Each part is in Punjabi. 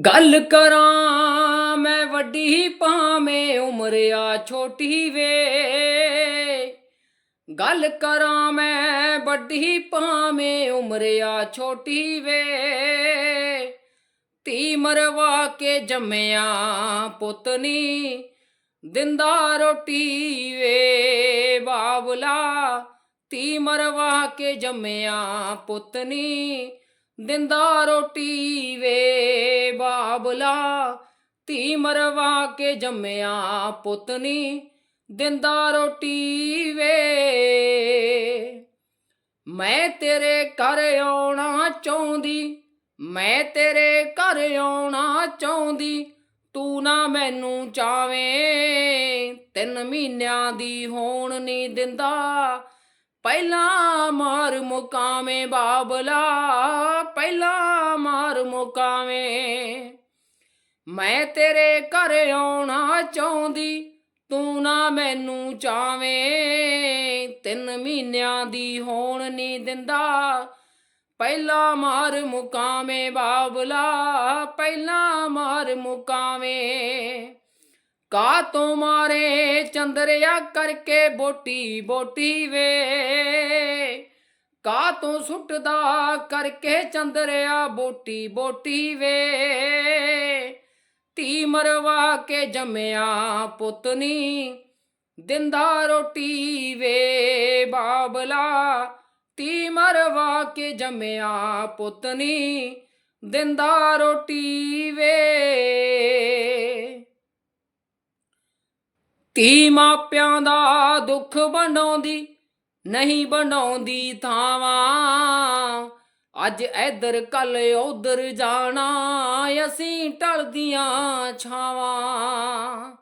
ਗੱਲ ਕਰਾਂ ਮੈਂ ਵੱਡੀ ਭਾਵੇਂ ਉਮਰ ਆ ਛੋਟੀ ਵੇ। ਗੱਲ ਕਰਾਂ ਮੈਂ ਵੱਡੀ ਭਾਵੇਂ ਉਮਰ ਆ ਛੋਟੀ ਵੇ। ਧੀ ਮਰਵਾ ਕੇ ਜੰਮਿਆ ਪੁੱਤ ਨੀ ਦਿੰਦਾ ਰੋਟੀ ਵੇ। ਬਾਬਲਾ ਧੀ ਮਰਵਾ ਕੇ ਜੰਮਿਆ ਪੁੱਤ ਨੀ ਦਿੰਦਾ ਰੋਟੀ ਵੇ ਬਾਬਲਾ ਧੀ ਮਰਵਾ ਕੇ ਜੰਮਿਆ ਪੁੱਤ ਨੀ ਦਿੰਦਾ ਰੋਟੀ ਵੇ। ਮੈਂ ਤੇਰੇ ਘਰ ਆਉਣਾ ਚਾਹੁੰਦੀ, ਮੈਂ ਤੇਰੇ ਘਰ ਆਉਣਾ ਚਾਹੁੰਦੀ, ਤੂੰ ਨਾ ਮੈਨੂੰ ਚਾਵੇਂ ਤਿੰਨ ਮਹੀਨਿਆਂ ਦੀ ਹੋਣ ਨਹੀਂ ਦਿੰਦਾ, ਪਹਿਲਾਂ ਮਾਰ ਮੁਕਾਵੇਂ ਬਾਬਲਾ, ਪਹਿਲਾਂ ਮਾਰ ਮੁਕਾਵੇਂ। ਮੈਂ ਤੇਰੇ ਘਰ ਆਉਣਾ ਚਾਹੁੰਦੀ, ਤੂੰ ਨਾ ਮੈਨੂੰ ਚਾਵੇਂ ਤਿੰਨ ਮਹੀਨਿਆਂ ਦੀ ਹੋਣ ਨਹੀਂ ਦਿੰਦਾ, ਪਹਿਲਾਂ ਮਾਰ ਮੁਕਾਵੇਂ ਬਾਬਲਾ, ਪਹਿਲਾਂ ਮਾਰ ਮੁਕਾਵੇਂ। ਕਾ ਤੋਂ ਮਾਰੇ ਚੰਦਰਿਆ ਕਰਕੇ ਬੋਟੀ ਬੋਟੀ ਵੇ। ਕਾ ਤੋਂ ਸੁੱਟਦਾ ਕਰਕੇ ਚੰਦਰਿਆ ਬੋਟੀ ਬੋਟੀ ਵੇ। ਧੀ ਮਰਵਾ ਕੇ ਜੰਮਿਆ ਪੁੱਤ ਨੀ ਦਿੰਦਾ ਰੋਟੀ ਵੇ ਬਾਬਲਾ। ਧੀ ਮਰਵਾ ਕੇ ਜੰਮਿਆ ਪੁੱਤ ਨੀ ਦਿੰਦਾ ਰੋਟੀ ਵੇ। ਧੀ ਮਾਪਿਆਂ ਦਾ ਦੁੱਖ ਬਣਾਉਂਦੀ, ਨਹੀਂ ਬਣਾਉਂਦੀ ਥਾਵਾਂ। ਅੱਜ ਐਦਰ ਕੱਲ ਉਧਰ ਜਾਣਾ, ਅਸੀਂ ਟਲਦੀਆਂ ਛਾਵਾਂ।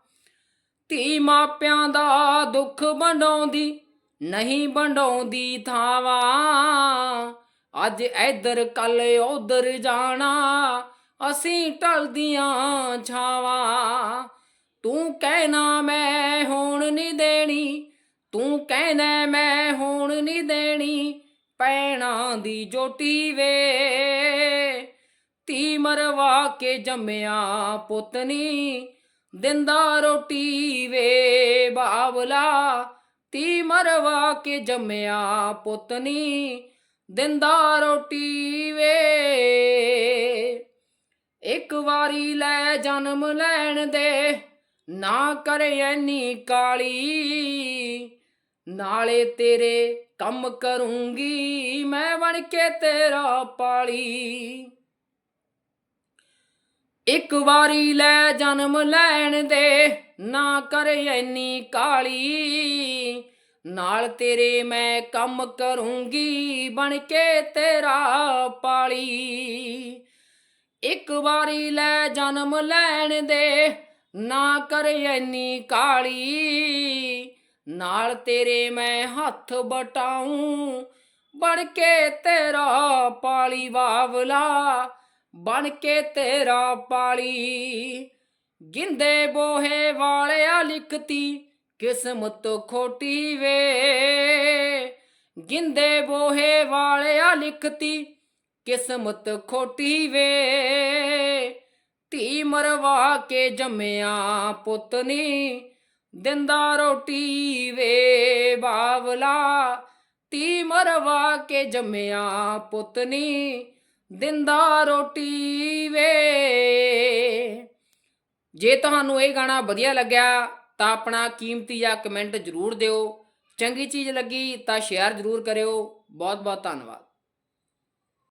ਧੀ ਮਾਪਿਆਂ ਦਾ ਦੁੱਖ ਬਣਾਉਂਦੀ ਨਹੀਂ ਬਣਾਉਂਦੀ ਥਾਵਾਂ। ਅੱਜ ਇੱਧਰ ਕੱਲ ਉਧਰ ਜਾਣਾ, ਅਸੀਂ ਟਲਦੀਆਂ ਛਾਵਾਂ। ਤੂੰ ਕਹਿਣਾ ਮੈਂ ਹੋਣ ਨਹੀਂ ਦੇਣੀ, ਤੂੰ ਕਹਿਣਾ ਮੈਂ ਹੋਣ ਨਹੀਂ ਦੇਣੀ ਪੈਣਾ ਦੀ ਜੋਟੀ ਵੇ। ਤੀ ਮਰਵਾ ਕੇ ਜੰਮਿਆ ਪੁੱਤ ਨੀ ਦਿੰਦਾ ਰੋਟੀ ਵੇ। ਬਾਬਲਾ ਤੀ ਮਰਵਾ ਕੇ ਜੰਮਿਆ ਪੁੱਤ ਨੀ ਦਿੰਦਾ ਰੋਟੀ ਵੇ। ਇੱਕ ਵਾਰੀ ਲੈ ਜਨਮ ਲੈਣ ਦੇ, ਨਾ ਕਰੇ ਐਨੀ ਕਾਲੀ। ਨਾਲੇ ਤੇਰੇ ਕੰਮ ਕਰੂੰਗੀ ਮੈਂ ਬਣ ਕੇ ਤੇਰਾ ਪਾਲੀ। ਇੱਕ ਵਾਰੀ ਲੈ ਜਨਮ ਲੈਣ ਦੇ, ਨਾ ਕਰੇ ਐਨੀ ਕਾਲੀ। ਨਾਲ ਤੇਰੇ ਮੈਂ ਕੰਮ ਕਰੂੰਗੀ, ਬਣ ਕੇ ਤੇਰਾ ਪਾਲੀ। ਇੱਕ ਵਾਰੀ ਲੈ ਜਨਮ ਲੈਣ ਦੇ, ਨਾ ਕਰੇ ਐਨੀ ਕਾਲੀ। ਨਾਲ ਤੇਰੇ ਮੈਂ ਹੱਥ ਬਟਾਉਂ। ਬਣ ਕੇ ਤੇਰਾ ਪਾਲੀ ਬਾਵਲਾ ਬਣ ਕੇ ਤੇਰਾ ਪਾਲੀ। ਗਿੰਦੇ ਬੋਹੇ ਵਾਲਿਆ ਲਿਖਤੀ, ਕਿਸਮਤ ਖੋਟੀ ਵੇ। ਗਿੰਦੇ ਬੋਹੇ ਵਾਲਿਆ ਲਿਖਤੀ, ਕਿਸਮਤ ਖੋਟੀ ਵੇ। ਧੀ ਮਰਵਾ ਕੇ ਜੰਮਿਆ ਪੁੱਤ ਨੀ ਦਿੰਦਾ ਰੋਟੀ ਵੇ ਬਾਵਲਾ, ਧੀ ਮਰਵਾ ਕੇ ਜੰਮਿਆ ਪੁੱਤ ਨੀ ਦਿੰਦਾ ਰੋਟੀ ਵੇ। ਜੇ ਤੁਹਾਨੂੰ ਇਹ ਗਾਣਾ ਵਧੀਆ ਲੱਗਿਆ, ਤਾਂ ਆਪਣਾ ਕੀਮਤੀ ਜਾਂ ਕਮੈਂਟ ਜ਼ਰੂਰ ਦਿਓ। ਚੰਗੀ ਚੀਜ਼ ਲੱਗੀ ਤਾਂ ਸ਼ੇਅਰ ਜ਼ਰੂਰ ਕਰਿਓ। ਬਹੁਤ ਬਹੁਤ ਧੰਨਵਾਦ।